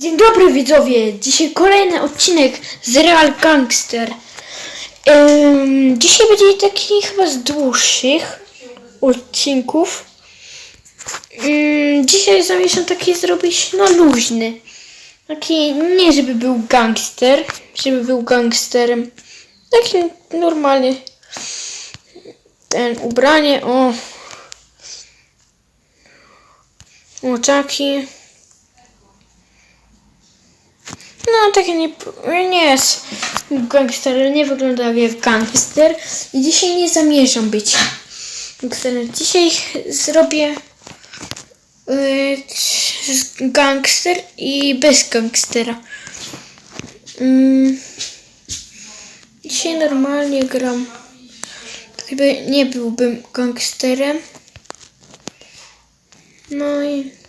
Dzień dobry widzowie! Dzisiaj kolejny odcinek z Real Gangster. Dzisiaj będzie taki chyba z dłuższych odcinków. Dzisiaj zamierzam taki zrobić no luźny. Taki nie żeby był gangster, żeby był gangsterem. Taki normalny ten ubranie, o oczaki. No, takie nie, nie jest gangster, nie wygląda jak gangster. I dzisiaj nie zamierzam być gangsterem. Dzisiaj zrobię yy, gangster i bez gangstera. Mm, dzisiaj normalnie gram. Gdyby nie byłbym gangsterem. No i...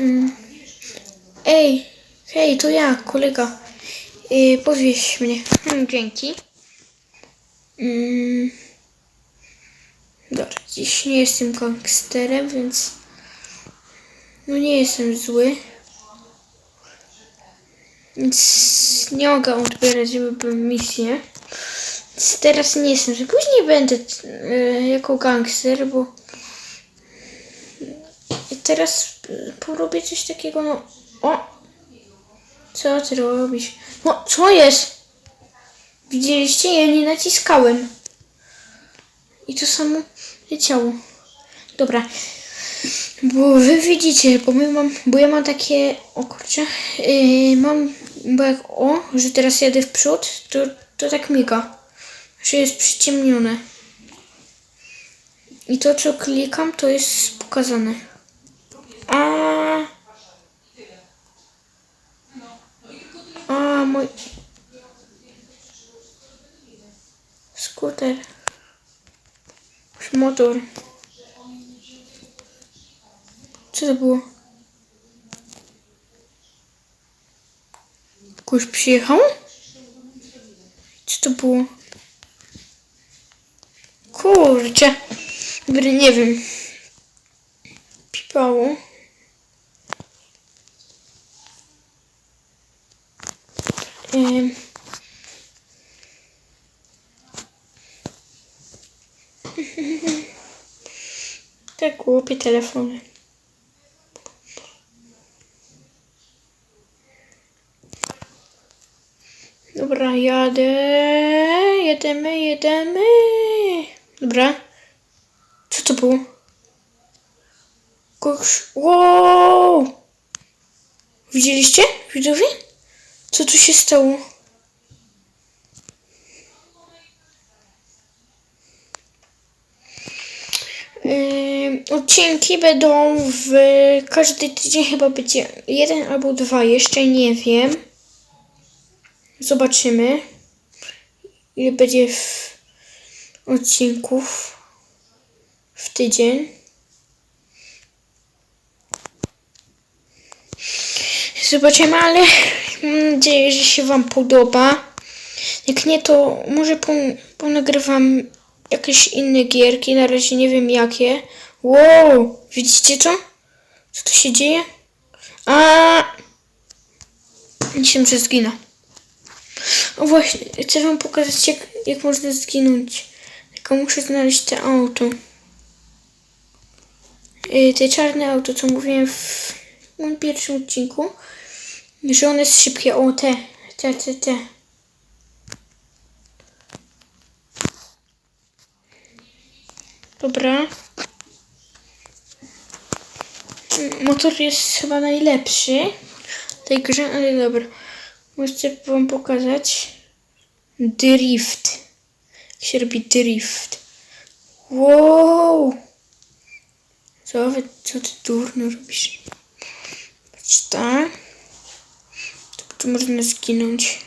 Mm. Ej, hej, to ja, kolega. Yy, powieź mnie. Mm, dzięki. Mm. Dobra, dziś nie jestem gangsterem, więc no nie jestem zły. Więc nie mogę odbierać, żeby były misje. Więc teraz nie jestem, że później będę yy, jako gangster, bo teraz y, porobię coś takiego, no. O! Co ty robisz? No, co jest? Widzieliście? Ja nie naciskałem. I to samo leciało. Dobra. Bo wy widzicie, bo my mam, bo ja mam takie, o kurczę, yy, mam, bo jak, o, że teraz jadę w przód, to, to tak miga, że jest przyciemnione. I to, co klikam, to jest pokazane. A. A, mój. Skuter. Już motor. Co to było? Ktoś przyjechał? Co to było? Kurczę. Dobra, nie wiem. Pipało. Ym. Tak głupie telefony. Dobra, jadę. Jedziemy, jedziemy. Dobra. Co to było? Kogoś... Wow! Widzieliście? Widzowie? Co tu się stało? Ym, odcinki będą w każdy tydzień chyba będzie jeden albo dwa, jeszcze nie wiem. Zobaczymy ile będzie w odcinków w tydzień. Zobaczymy, ale mam nadzieję, że się Wam podoba. Jak nie, to może pon- ponagrywam jakieś inne gierki. Na razie nie wiem jakie. Wow! Widzicie to? Co tu się dzieje? A! Myślałem, że zginę. O właśnie, chcę Wam pokazać jak, jak można zginąć. Tylko muszę znaleźć te auto. Yy, te czarne auto, co mówiłem w moim pierwszym odcinku. Że one jest szybkie. O, te, te, te, te. Dobra. Motor jest chyba najlepszy w tej grze, ale dobra. Chcę wam pokazać drift. Jak się robi drift. Wow! Co, co ty durno robisz? Patrz tak. To, to można zginąć.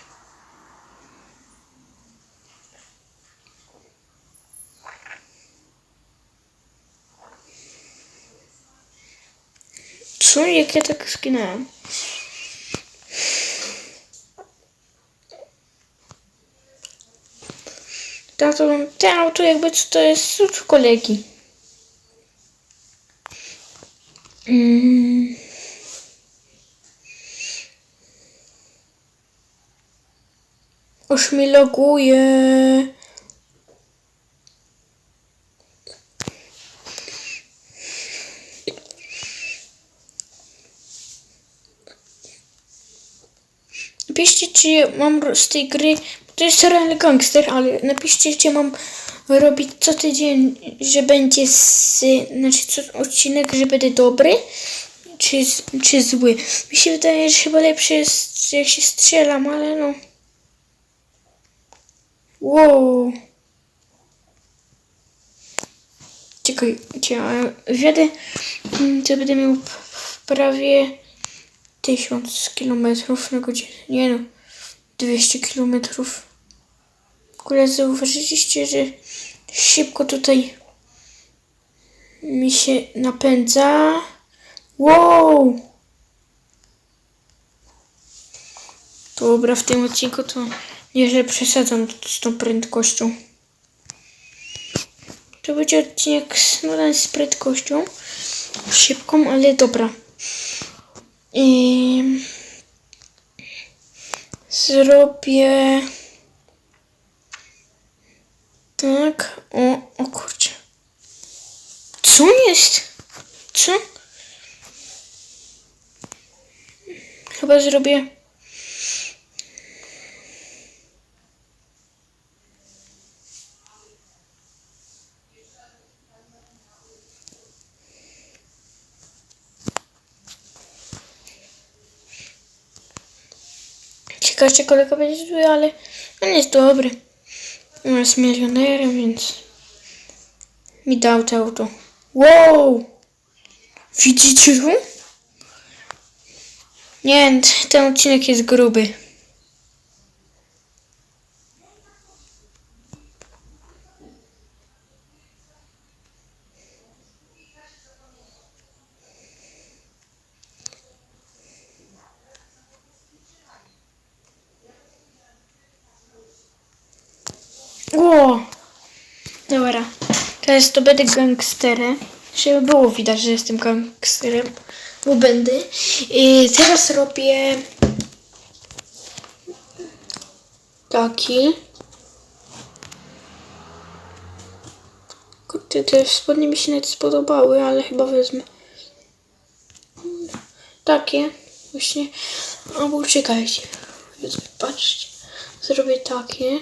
Co? Jak ja tak? Tak, to, te auto jakby co to jest od kolegi. Mm. Już mi loguje. Napiszcie, czy mam z tej gry. To jest serial gangster, ale napiszcie, czy mam robić co tydzień, że będzie z, znaczy co odcinek, że będzie dobry, czy, czy zły. Mi się wydaje, że chyba lepsze jest, jak się strzelam, ale no. Wow. Czekaj, ja wjadę, mm, to będę miał prawie 1000 kilometrów na godzinę. Nie no, 200 kilometrów. W ogóle zauważyliście, że szybko tutaj mi się napędza. Wow! Dobra, w tym odcinku to nieźle przesadzam z tą prędkością. To będzie odcinek z, no, prędkością szybką, ale dobra. I zrobię tak. O, o kurczę. Co jest? Co? Chyba zrobię. Czy kolega będzie zły, ale on jest dobry. On jest milionerem, więc mi dał to auto. Wow! Widzicie to? Nie, ten odcinek jest gruby. Dobra. Teraz to będę gangsterem. Żeby było widać, że jestem gangsterem. Bo będę. I teraz robię taki. Kurde, te spodnie mi się nawet spodobały, ale chyba wezmę takie. Właśnie. Albo czekajcie. Patrzcie. Zrobię takie.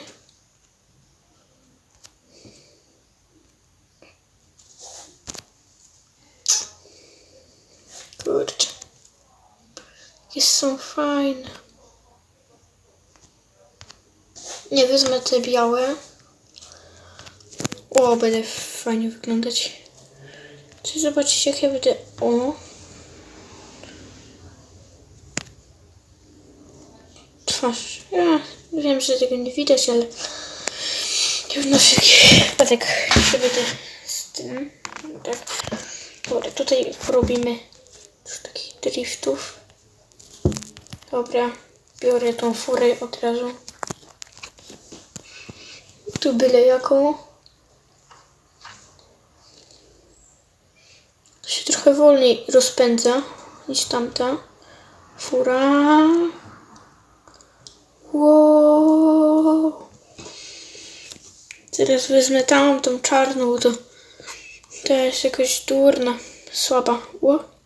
Kurczę. Jakie są fajne. Nie wezmę te białe. O, będę fajnie wyglądać. Chcę zobaczyć jak ja będę... O. Twarz. Ja wiem, że tego nie widać, ale... Na wszelki wypadek się będę z tym... Tak. Dobra, tutaj robimy takich driftów. Dobra, biorę tą furę od razu. Tu byle jaką. To się trochę wolniej rozpędza niż tamta fura. Wow. Teraz wezmę tamtą czarną, to to jest jakoś durna, słaba. Ło.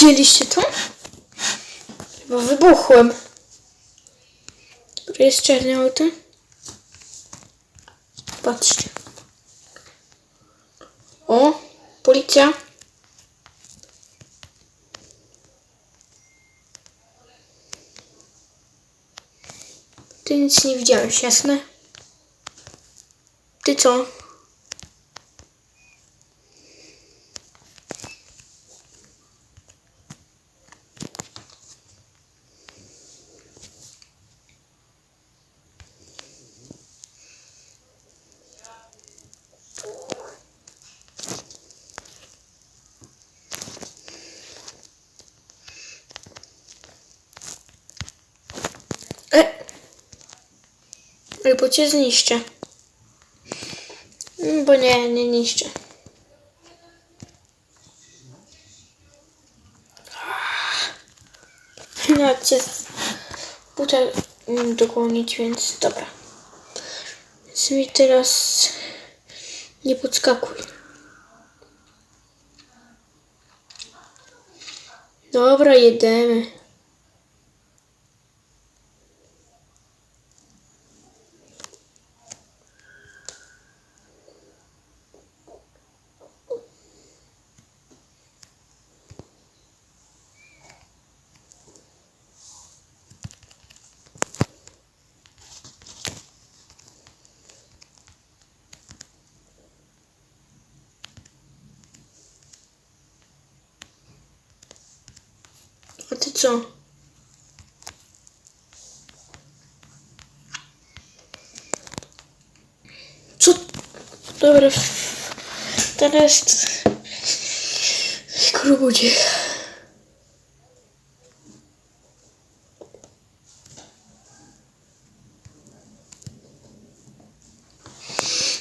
Widzieliście to? Chyba wybuchłem. Który jest czarny auto? Patrzcie. O, policja. Ty nic nie widziałeś, jasne? Ty co? Albo cię zniszczę. Mm, Bo nie, nie niszczę. No, cię buta mm, dogonić, więc dobra. Więc mi teraz nie podskakuj. Dobra, jedziemy. A ty co? Co? Dobra. Teraz... Krubudzie.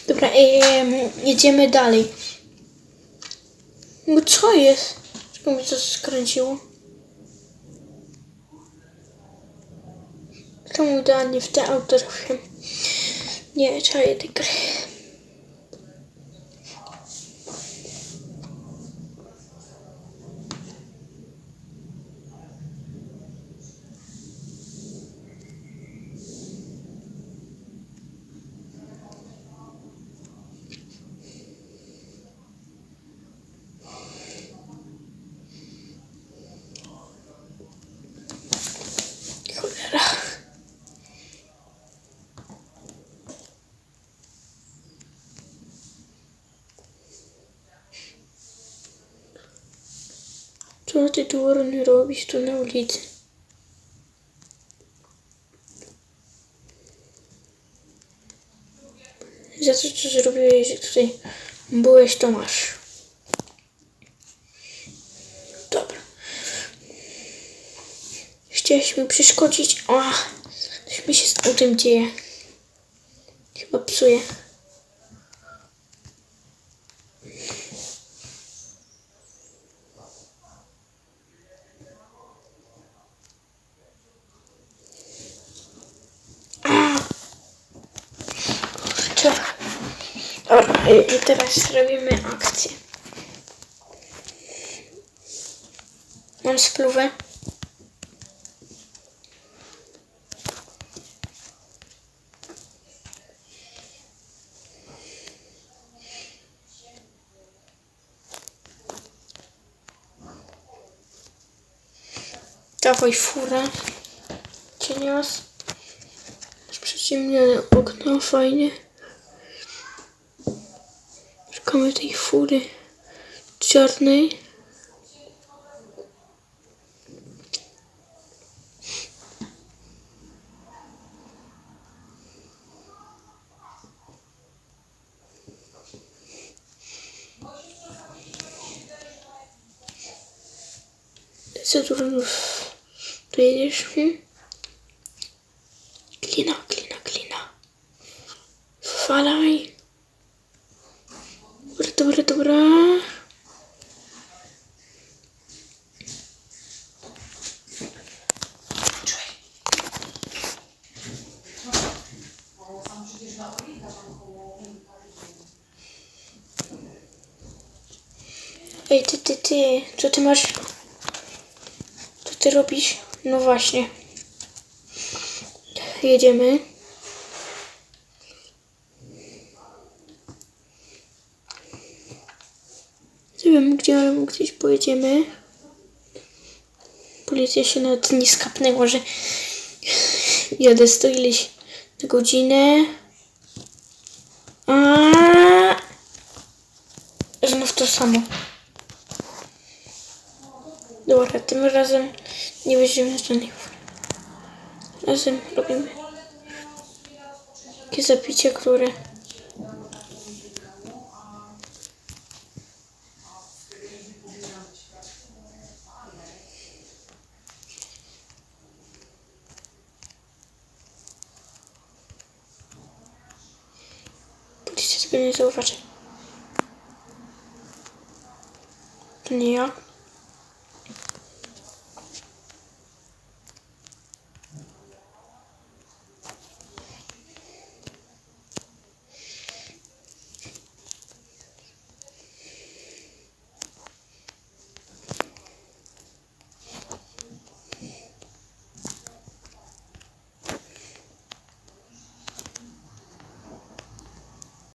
Dobra, em, jedziemy dalej. No co jest? Czego mi to skręciło? Czemu idealnie w te auto trafiłem? Nie, czaję tej gry. Co ty Warren robisz tu na ulicy? Za to, co zrobiłeś, że tutaj byłeś, to masz. Dobra. Chciałeś mi przeszkodzić. O, coś mi się z tym dzieje. Chyba psuje. Kurczę. Dobra, i i teraz robimy akcję. Mam spluwę. Dawaj furę. Cienios. Przyciemnione okno, fajnie. Szukamy tej fury czarnej. Co tu robisz? Tu jedziesz? Hmm? Klina, klina, klina. Falaj. Dobra, dobra, dobra. Ej, ty, ty, ty, co ty masz? Co ty robisz? No właśnie. Jedziemy. Nie wiem gdzie, ale gdzieś pojedziemy. Policja się nawet nie skapnęła, że jadę sto ileś na godzinę. A Znów to samo. Dobra, tym razem nie weźmiemy żadnych. Razem robimy takie zapicie, które tego nie zauważy. To nie ja.